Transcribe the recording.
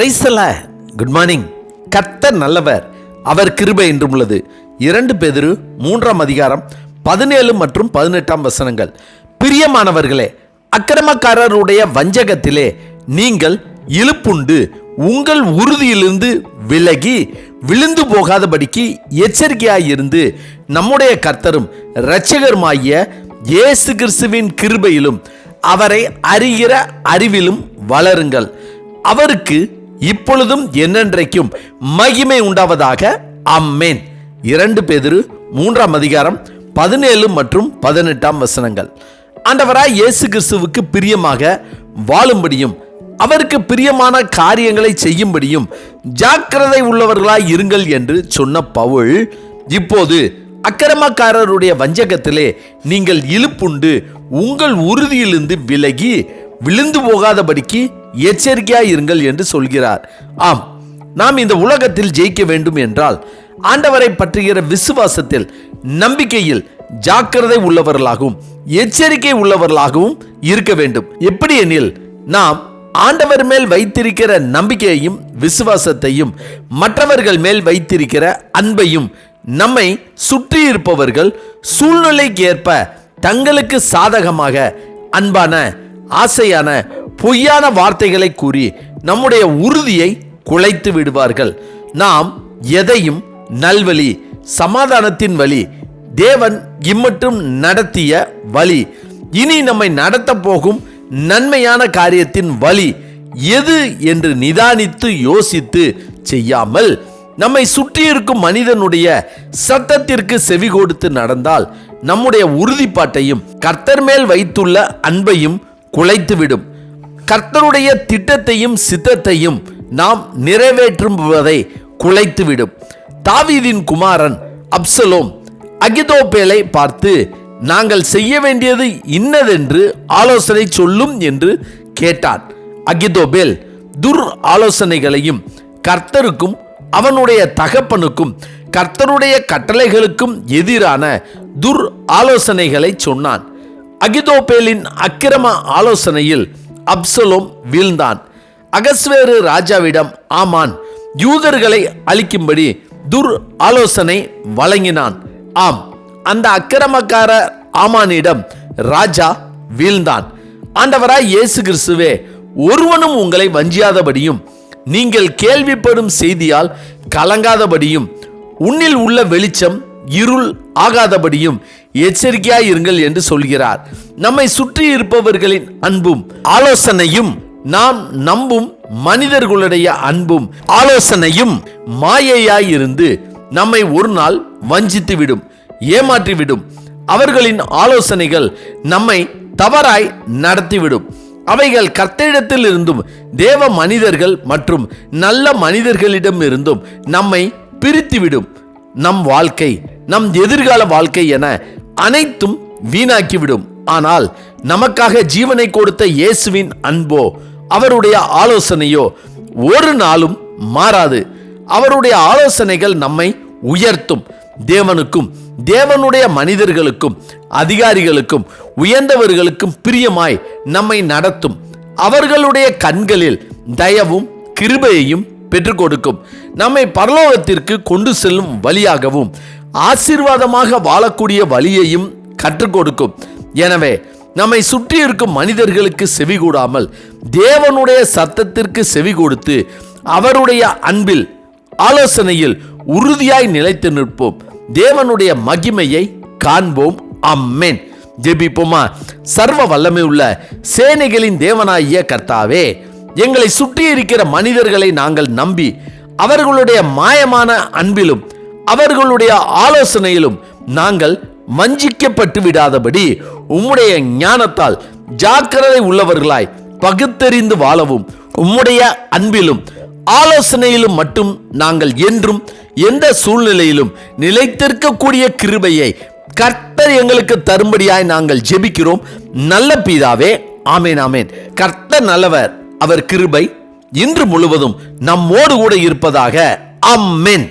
பிரைசல good morning கர்த்தர் நல்லவர். அவர் கிருபை என்றும் உள்ளது. இரண்டு பேதிரு மூன்றாம் அதிகாரம் பதினேழு மற்றும் பதினெட்டாம் வசனங்கள். பிரியமானவர்களே அக்கிரமக்காரருடைய வஞ்சகத்திலே நீங்கள் இழுப்புண்டு உங்கள் உறுதியிலிருந்து விலகி விழுந்து போகாதபடிக்கு எச்சரிக்கையாயிருந்து நம்முடைய கர்த்தரும் இரட்சகருமாகிய இயேசு கிறிஸ்துவின் கிருபையிலும் அவரை அறிகிற அறிவிலும் வளருங்கள். அவருக்கு இப்பொழுதும் என்னென்றைக்கும் மகிமை உண்டாவதாக. அம்மேன் இரண்டு பேதிரு மூன்றாம் அதிகாரம் பதினேழு மற்றும் பதினெட்டாம் வசனங்கள். ஆண்டவராய் இயேசு கிறிஸ்துவுக்கு பிரியமாக வாழும்படியும் அவருக்கு பிரியமான காரியங்களை செய்யும்படியும் ஜாக்கிரதை உள்ளவர்களாய் இருங்கள் என்று சொன்ன பவுல் இப்போது அக்கிரமக்காரருடைய வஞ்சகத்திலே நீங்கள் இழுப்புண்டு உங்கள் உறுதியிலிருந்து விலகி விழுந்து போகாதபடிக்கு எச்சரிக்கையாய் இருங்கள் என்று சொல்கிறார். ஆம் நாம் இந்த உலகத்தில் ஜெயிக்க வேண்டும் என்றால் ஆண்டவரை பற்றுகிற விசுவாசத்தில் நம்பிக்கையில் ஜாக்கிரதை உள்ளவர்களாகவும் எச்சரிக்கை உள்ளவர்களாகவும் இருக்க வேண்டும். எப்படி எனில் நாம் ஆண்டவர் மேல் வைத்திருக்கிற நம்பிக்கையையும் விசுவாசத்தையும் மற்றவர்கள் மேல் வைத்திருக்கிற அன்பையும் நம்மை சுற்றி இருப்பவர்கள் சூழ்நிலைக்கு ஏற்ப தங்களுக்கு சாதகமாக அன்பான ஆசையான பொய்யான வார்த்தைகளை கூறி நம்முடைய உறுதியை குலைத்து விடுவார்கள். நாம் எதையும் நல்வழி சமாதானத்தின் வழி தேவன் இம்மட்டும் நடத்திய வழி இனி நம்மை நடத்தப் போகும் நன்மையான காரியத்தின் வழி எது என்று நிதானித்து யோசித்து செய்யாமல் நம்மை சுற்றி இருக்கும் மனிதனுடைய சத்தத்திற்கு செவி கொடுத்து நடந்தால் நம்முடைய உறுதிப்பாட்டையும் கர்த்தர் மேல் வைத்துள்ள அன்பையும் குலைத்துவிடும். கர்த்தருடைய திட்டத்தையும் சித்தத்தையும் நாம் நிறைவேற்றுவதை குலைத்துவிடும். தாவீதின் குமாரன் அப்சலோம். அகிதோப்பேலை பார்த்து நாங்கள் செய்ய வேண்டியது இன்னதென்று ஆலோசனை சொல்லும் என்று கேட்டான். அகிதோபேல் துர் ஆலோசனைகளையும் கர்த்தருக்கும் அவனுடைய தகப்பனுக்கும் கர்த்தருடைய கட்டளைகளுக்கும் எதிரான துர் ஆலோசனைகளை சொன்னான். அகிதோபேலின் அக்கிரம ஆலோசனையில் அப்சலோம் வீழ்ந்தான். அகஸ்வேறு ராஜாவிடம் ஆமான் யூதர்களை அழிக்கும்படி துர் ஆலோசனை வழங்கினான். ஆம் அந்த அக்கிரமக்கார ஆமானிடம் ராஜா வீழ்ந்தான். ஆண்டவராய் இயேசு கிறிஸ்துவே ஒருவனும் உங்களை வஞ்சியாதபடியும் நீங்கள் கேள்விப்படும் செய்தியால் கலங்காதபடியும் உன்னில் உள்ள வெளிச்சம் இருள் ஆகாதபடியும் எச்சரிக்கையாய் இருங்கள் என்று சொல்கிறார். நம்மை சுற்றி இருப்பவர்களின் அன்பும் ஆலோசனையும் நாம் நம்பும் மனிதர்களுடைய அன்பும் ஆலோசனையும் மாயையாய் இருந்து நம்மை ஒரு நாள் வஞ்சித்துவிடும் ஏமாற்றிவிடும். அவர்களின் ஆலோசனைகள் நம்மை தவறாய் நடத்திவிடும். அவைகள் கர்த்தரிடத்தில் இருந்தும் தேவ மனிதர்கள் மற்றும் நல்ல மனிதர்களிடம் இருந்தும் நம்மை பிரித்துவிடும். நம் வாழ்க்கை நம் எதிர்கால வாழ்க்கை என அனைத்தும் வீணாக்கிவிடும். ஆனால் நமக்காக ஜீவனை கொடுத்த இயேசுவின் அன்போ அவருடைய ஆலோசனையோ ஒரு நாளும் மாறாது. அவருடைய ஆலோசனைகள் நம்மை உயர்த்தும். தேவனுக்கும் தேவனுடைய மனிதர்களுக்கும் அதிகாரிகளுக்கும் உயர்ந்தவர்களுக்கும் பிரியமாய் நம்மை நடத்தும். அவர்களுடைய கண்களில் தயவும் கிருபையையும் பெற்றுக் கொடுக்கும். நம்மை பரலோகத்திற்கு கொண்டு செல்லும் வழியாகவும் ஆசீர்வாதமாக வாழக்கூடிய வழியையும் கற்றுக் கொடுக்கும். எனவே நம்மை சுற்றி இருக்கும் மனிதர்களுக்கு செவி கூடாமல் தேவனுடைய சத்தத்திற்கு செவி கொடுத்து அவருடைய அன்பில் ஆலோசனையில் உறுதியாய் நிலைத்து நிற்போம். தேவனுடைய மகிமையை காண்போம். அம்மேன் ஜெபிப்போமா? சர்வ வல்லமை உள்ள சேனைகளின் தேவனாகிய கர்த்தாவே எங்களை சுற்றி இருக்கிற மனிதர்களை நாங்கள் நம்பி அவர்களுடைய மாயமான அன்பிலும் அவர்களுடைய ஆலோசனையிலும் நாங்கள் வஞ்சிக்கப்பட்டு விடாதபடி உம்முடைய ஞானத்தால் ஜாக்கிரதை உள்ளவர்களாய் பகுத்தறிந்து வாழவும் உம்முடைய அன்பிலும் ஆலோசனையிலும் மட்டும் நாங்கள் என்றும் எந்த சூழ்நிலையிலும் நிலைத்திருக்கக்கூடிய கிருபையை கர்த்தர் எங்களுக்கு தரும்படியாய் நாங்கள் ஜெபிக்கிறோம். நல்ல பீதாவே ஆமேன் ஆமேன். கர்த்தர் நல்லவர். அவர் கிருபை இன்று முழுவதும் நம்மோடு கூட இருப்பதாக. அம்மேன்